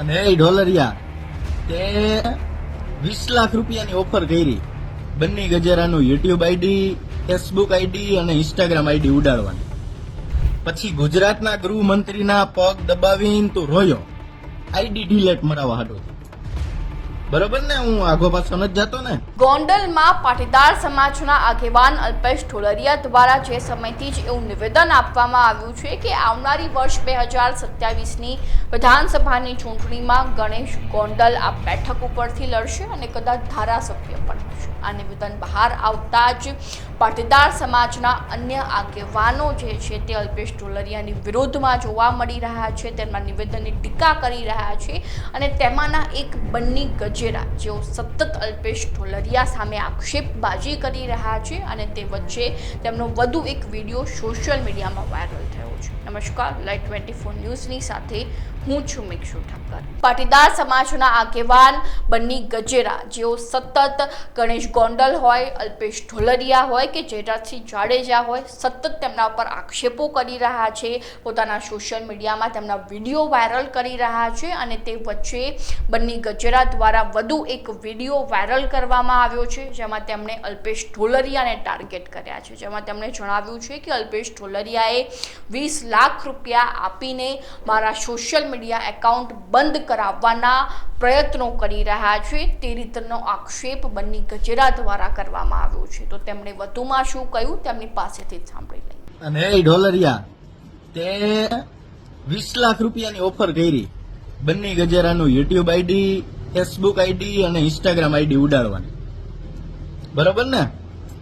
અને એ ડોલરિયા તે વીસ લાખ રૂપિયાની ઓફર કરી. બંને ગજેરાનું યુટ્યુબ આઈડી, ફેસબુક આઈડી અને ઇન્સ્ટાગ્રામ આઈડી ઉડાડવાની. પછી ગુજરાતના ગૃહમંત્રીના પગ દબાવીને તું રોયો. ID delete મરાવા હાટો. બરોબર ને? હું આગો પાછો જ જતો ને. ગોંડલમાં પાટીદાર સમાજના આગેવાન અલ્પેશ ઢોલરિયા દ્વારા જે સમયથી જ એવું નિવેદન આપવામાં આવ્યું છે કે આવનારી વર્ષ બે હજાર સત્યાવીસની વિધાનસભાની ચૂંટણીમાં ગણેશ ગોંડલ આ બેઠક ઉપરથી લડશે અને કદાચ ધારાસભ્ય પણ હશે. આ નિવેદન બહાર આવતા જ પાટીદાર સમાજના અન્ય આગેવાનો જે છે તે અલ્પેશ ઢોલરિયાની વિરોધમાં જોવા મળી રહ્યા છે, તેમના નિવેદનની ટીકા કરી રહ્યા છે અને તેમાંના એક બન્ની ગજેરા જેઓ સતત અલ્પેશ ઢોલરિયા સામે આક્ષેપબાજી કરી રહ્યા છે અને તે વચ્ચે તેમનો વધુ એક વીડિયો સોશિયલ મીડિયામાં વાયરલ થયો છે. નમસ્કાર લાઈટ ટ્વેન્ટી ફોર ન્યૂઝની સાથે હું છું મિક્ષુ ઠક્કર પાટીદાર સમાજના આગેવાન બન્ની ગજેરા, જેઓ સતત ગણેશ ગોંડલ હોય, અલ્પેશ ઢોલરિયા હોય કે જયરાજસિંહ જાડેજા હોય, સતત તેમના ઉપર આક્ષેપો કરી રહ્યા છે, પોતાના સોશિયલ મીડિયામાં તેમના વીડિયો વાયરલ કરી રહ્યા છે અને તે વચ્ચે બન્ની ગજેરા દ્વારા વધુ એક વીડિયો વાયરલ કરવામાં આવ્યો છે, જેમાં તેમણે અલ્પેશ ઢોલરિયાને ટાર્ગેટ કર્યા છે. જેમાં તેમણે જણાવ્યું છે કે અલ્પેશ ઢોલરિયાએ વીસ લાખ રૂપિયા આપીને મારા સોશિયલ મીડિયા એકાઉન્ટ બંધ કરાવવાના પ્રયત્નો કરી રહ્યા છે. તે રીતનો આક્ષેપ બન્ની ગજેરા દ્વારા કરવામાં આવ્યો છે. તો તેમણે વધુમાં શું કહ્યું તેમની પાસેથી સાંભળી લઈએ. અને ઢોલરિયા તે વીસ લાખ રૂપિયાની ઓફર કરી. બંને ગજેરાનું યુટ્યુબ આઈડી ફેસબુક આઈડી અને ઇન્સ્ટાગ્રામ આઈડી ઉડાડવાની. બરોબર ને?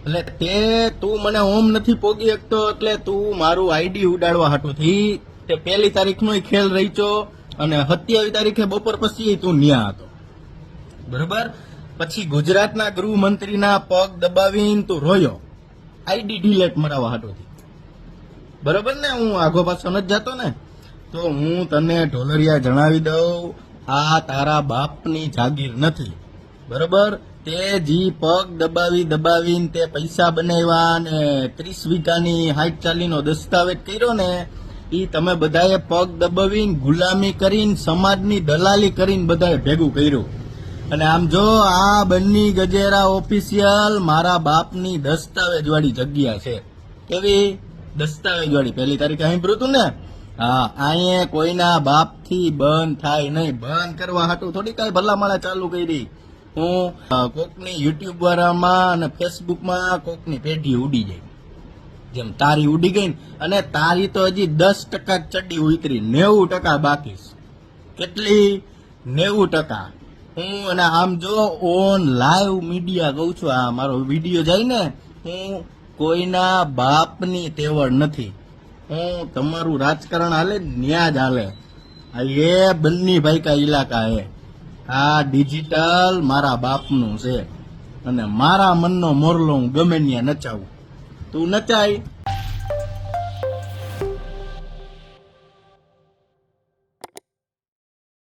એટલે તે તું મને ઓમ નથી પોગી શકતો, એટલે તું મારું આઈડી ઉડાડવા હાટું. તે પહેલી તારીખનો ખેલ રહીચો અને સત્યાવીસ તારીખે બપોર પછી તું ન્યા હતો. બરોબર? પછી ગુજરાતના ગૃહમંત્રીના પગ દબાવીને તું રોયો. આઈડી ડિલેટ મરાવા હાટું થી બરોબર ને? હું આગો પાછો નથી જતો ને? તો હું તને ઢોલરિયા જણાવી દઉં. આ તારા બાપની જાગીર નથી. બરોબર? તે જી પગ દબાવી દબાવીને તે પૈસા બનાવ્યા ને ત્રીસ વીઘાની હાઈટ ચાલીનો દસ્તાવેજ કર્યો ને એ તમે બધાએ પગ દબાવીને ગુલામી કરીને, સમાજની દલાલી કરીને બધાએ ભેગું કર્યું. અને આમ જો આ બંને ગજેરા ઓફિશિયલ મારા બાપની દસ્તાવેજવાળી જગ્યા છે. કેવી? દસ્તાવેજવાળી. પહેલી તારીખે અહીં હતું ને? હા અહીંયા કોઈના બાપથી બંધ થાય નહીં. બંધ કરવા હાટું થોડી કઈ ભલામણા ચાલુ કરી. હું કોકની યુટ્યુબ વાળામાં અને ફેસબુકમાં કોકની પેઢી ઉડી જાય જેમ તારી ઉડી ગઈ અને તારી તો હજી દસ ટકા ચડી ઉતરી. નેવું ટકા બાકી કેટલી? નેવું ટકા. હું, અને આમ જો ઓન લાઈવ મીડિયા કહું છું, આ મારો વીડિયો જાય ને, હું કોઈના બાપની તેવડ નથી. હું તમારું રાજકારણ હાલે ન્યા જ હાલે. આ એ બન્ની ભાઈ કા ઇલાકા હે. આ ડિજિટલ મારા બાપનું છે. અને મારા મનનો મોરલો હું ગમે ત્યાં નચાવું. તું નચાય?